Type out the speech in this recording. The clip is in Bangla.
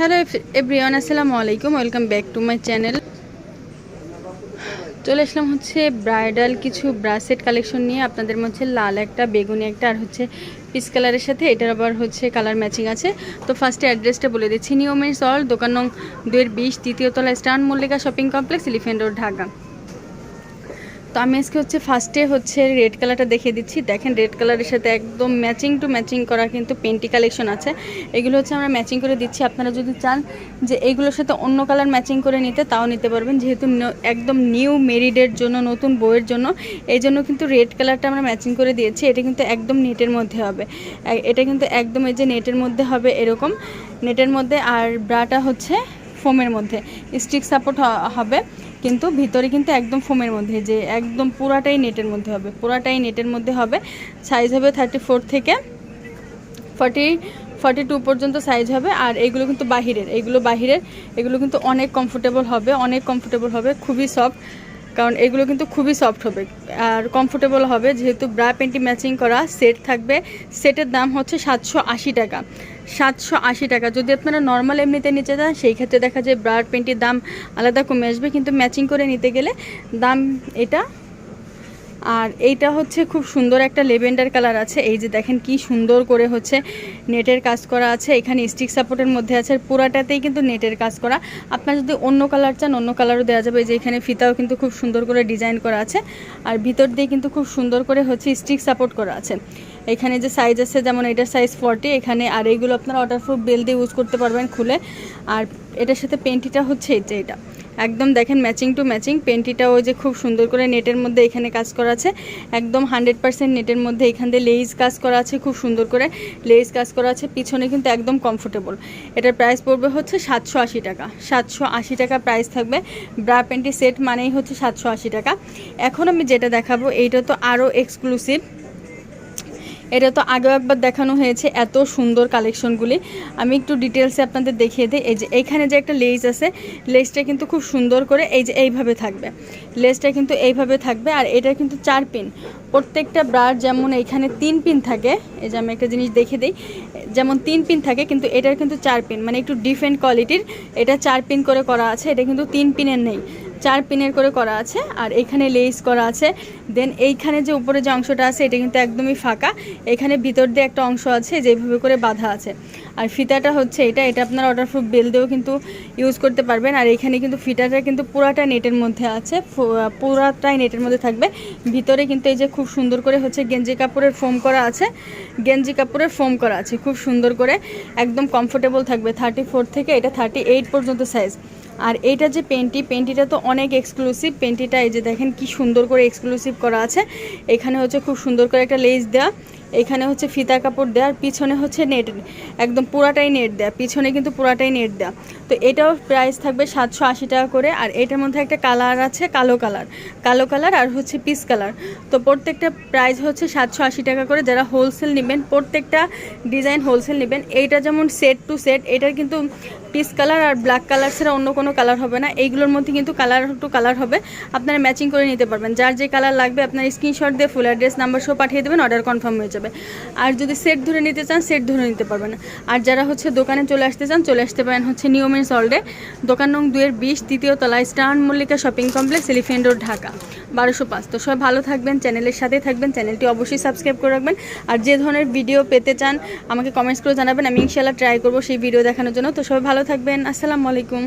হ্যালো এভরিওয়ান আসসালামু আলাইকুম। Welcome back to my channel চলে আসলাম হচ্ছে ব্রাইডাল কিছু ব্রাসেট কালেকশন নিয়ে। আপনাদের মধ্যে লাল একটা, বেগুনি একটা, আর হচ্ছে পিস কালারের সাথে এটার আবার হচ্ছে কালার ম্যাচিং আছে। তো ফার্স্টে অ্যাড্রেসটা বলে দিচ্ছি। নিয়মের অল দোকান নং দুয়ের বিশ তৃতীয়তলা star Mallika shopping complex elephant road Dhaka. তো আমি আজকে হচ্ছে ফার্স্টে হচ্ছে রেড কালারটা দেখিয়ে দিচ্ছি। দেখেন রেড কালারের সাথে একদম ম্যাচিং টু ম্যাচিং করা কিন্তু পেন্টি কালেকশন আছে। এগুলো হচ্ছে আমরা ম্যাচিং করে দিচ্ছি। আপনারা যদি চান যে এগুলোর সাথে অন্য কালার ম্যাচিং করে নিতে, তাও নিতে পারবেন। যেহেতু একদম নিউ মেরিডের জন্য, নতুন বইয়ের জন্য, এই জন্য কিন্তু রেড কালারটা আমরা ম্যাচিং করে দিয়েছি। এটা কিন্তু একদম নেটের মধ্যে হবে। এটা কিন্তু একদম এই যে নেটের মধ্যে হবে এরকম। নেটের মধ্যে আর ব্রাটা হচ্ছে ফোমের মধ্যে। স্টিক সাপোর্ট হবে। কিন্তু ভিতরে কিন্তু একদম ফোমের মধ্যে, যে একদম পুরাটাই নেটের মধ্যে হবে, পুরাটাই নেটের মধ্যে হবে। সাইজ হবে থার্টি ফোর থেকে ফর্টি ফর্টি টু পর্যন্ত সাইজ হবে, আর এগুলো কিন্তু বাহিরের, এগুলো বাহিরের, এগুলো কিন্তু অনেক কমফোর্টেবল হবে, অনেক কমফোর্টেবল হবে, খুবই সফট কারণ এগুলো কিন্তু খুবই সফট হবে। আর কমফোর্টেবল হবে, যেহেতু ব্রা প্যান্টি ম্যাচিং করা সেট থাকবে সেটের দাম হচ্ছে সাতশো আশি টাকা। সাতশো আশি টাকা। যদি আপনারা নর্মাল এমনিতে নিতে চান, সেই ক্ষেত্রে দেখা যায় ব্রার প্যান্টির দাম আলাদা কমে আসবে, কিন্তু ম্যাচিং করে নিতে গেলে দাম এটা। আর এইটা হচ্ছে খুব সুন্দর একটা লেভেন্ডার কালার আছে। এই যে দেখেন কি সুন্দর করে হচ্ছে নেটের কাজ করা আছে। এখানে স্টিক সাপোর্টের মধ্যে আছে। পুরাটাতেই কিন্তু নেটের কাজ করা। আপনার যদি অন্য কালার চান, অন্য কালারও দেওয়া যাবে। যে এখানে ফিতাও কিন্তু খুব সুন্দর করে ডিজাইন করা আছে। আর ভিতর দিয়ে কিন্তু খুব সুন্দর করে হচ্ছে স্টিক সাপোর্ট করা আছে। এখানে যে সাইজ আছে, যেমন এটার সাইজ ফর্টি এখানে আর এইগুলো আপনারা ওয়াটারপ্রুফ বেল দিয়ে ইউজ করতে পারবেন খুলে। আর এটার সাথে পেন্টিটা হচ্ছে এই যে এটা একদম দেখেন ম্যাচিং টু ম্যাচিং পেন্টিটা ওই যে খুব সুন্দর করে নেটের মধ্যে এখানে কাজ করা আছে। একদম হান্ড্রেড পার্সেন্ট নেটের মধ্যে এখান দিয়ে লেইজ কাজ করা আছে খুব সুন্দর করে। লেইজ কাজ করা আছে, পিছনে কিন্তু একদম কমফোর্টেবল এটার প্রাইস পড়বে হচ্ছে সাতশো আশি টাকা। সাতশো আশি টাকা প্রাইস থাকবে। ব্রা প্যান্টি সেট মানেই হচ্ছে সাতশো আশি টাকা। এখন আমি যেটা দেখাবো, এইটা তো আরও এক্সক্লুসিভ এটা তো আগেও একবার দেখানো হয়েছে, এত সুন্দর কালেকশনগুলি আমি একটু ডিটেলসে আপনাদের দেখিয়ে দিই। এই যে এইখানে যে একটা লেস আছে লেসটা কিন্তু খুব সুন্দর করে এই যে এইভাবে থাকবে। লেসটা কিন্তু এইভাবে থাকবে আর এটা কিন্তু চার পিন প্রত্যেকটা ব্রার যেমন এইখানে তিন পিন থাকে, এই যে আমি একটা জিনিস দেখে দিই, যেমন তিন পিন থাকে, কিন্তু এটার কিন্তু চার পিন মানে একটু ডিফারেন্ট কোয়ালিটির এটা চার পিন করে করা আছে, এটা কিন্তু তিন পিনের নেই। চার পিনের করে করা আছে আর এখানে লেস করা আছে। দেন এইখানে যে উপরে যে অংশটা আছে, এটা কিন্তু একদমই ফাঁকা। এখানে ভিতর দিয়ে একটা অংশ আছে, যেভাবে করে বাঁধা আছে। আর ফিতাটা হচ্ছে এটা এটা আপনারা অর্ডারপ্রুফ বেল দিয়েও কিন্তু ইউজ করতে পারবেন। আর এখানে কিন্তু ফিতাটা কিন্তু পুরাটা নেটের মধ্যে আছে পুরাটাই নেটের মধ্যে থাকবে। ভিতরে কিন্তু এই যে খুব সুন্দর করে হচ্ছে গেঞ্জি কাপড়ের ফোম করা আছে, গেঞ্জি কাপড়ের ফোম করা আছে, খুব সুন্দর করে একদম কমফোর্টেবল থাকবে। থার্টি ফোর থেকে এটা থার্টি এইট পর্যন্ত সাইজ আর এইটা যে পেন্টি পেন্টিটা তো অনেক এক্সক্লুসিভ পেন্টিটা এই যে দেখেন কি সুন্দর করে এক্সক্লুসিভ করা আছে। এখানে হচ্ছে খুব সুন্দর করে একটা লেস দেওয়া এখানে হচ্ছে ফিতা কাপড় দেওয়া আর পিছনে হচ্ছে নেট, একদম পুরাটাই নেট দেওয়া পিছনে কিন্তু পুরাটাই নেট দেওয়া তো এটাও প্রাইস থাকবে সাতশো আশি টাকা করে, আর এটার মধ্যে একটা কালার আছে কালো কালার কালো কালার আর হচ্ছে পিস কালার তো প্রত্যেকটা প্রাইস হচ্ছে সাতশো আশি টাকা করে, যারা হোলসেল নেবেন, প্রত্যেকটা ডিজাইন হোলসেল নেবেন, এইটা যেমন সেট টু সেট এটার কিন্তু পিস কালার আর ব্ল্যাক কালার ছাড়া অন্য কোনো কালার হবে না, এইগুলোর মধ্যে কিন্তু কালার টু কালার হবে, আপনারা ম্যাচিং করে নিতে পারবেন। যার যে কালার লাগবে, আপনার স্ক্রিনশট দিয়ে ফুল অ্যাড্রেস নাম্বার সহ পাঠিয়ে দেবেন অর্ডার কনফার্ম হয়ে যাবে। আর যদি সেট ধরে নিতে চান সেট ধরে নিতে পারবেন। আর যারা হচ্ছে দোকানে চলে আসতে চান, চলে আসতে পারেন হচ্ছে নিয়মের সল্ডে দোকান নং দুয়ের বিশ তৃতীয় তলায় star Mallika shopping complex elephant road Dhaka, বারোশো পাঁচ। তো সবাই ভালো থাকবেন, চ্যানেলের সাথে থাকবেন, চ্যানেলটি অবশ্যই সাবস্ক্রাইব করে রাখবেন। আর যে ধরনের ভিডিও পেতে চান, আমাকে কমেন্টস করে জানাবেন, আমি ইনশাল্লাহ ট্রাই করব সেই ভিডিও দেখানোর জন্য। তো সবাই ভালো থাকবেন, আসসালামু আলাইকুম।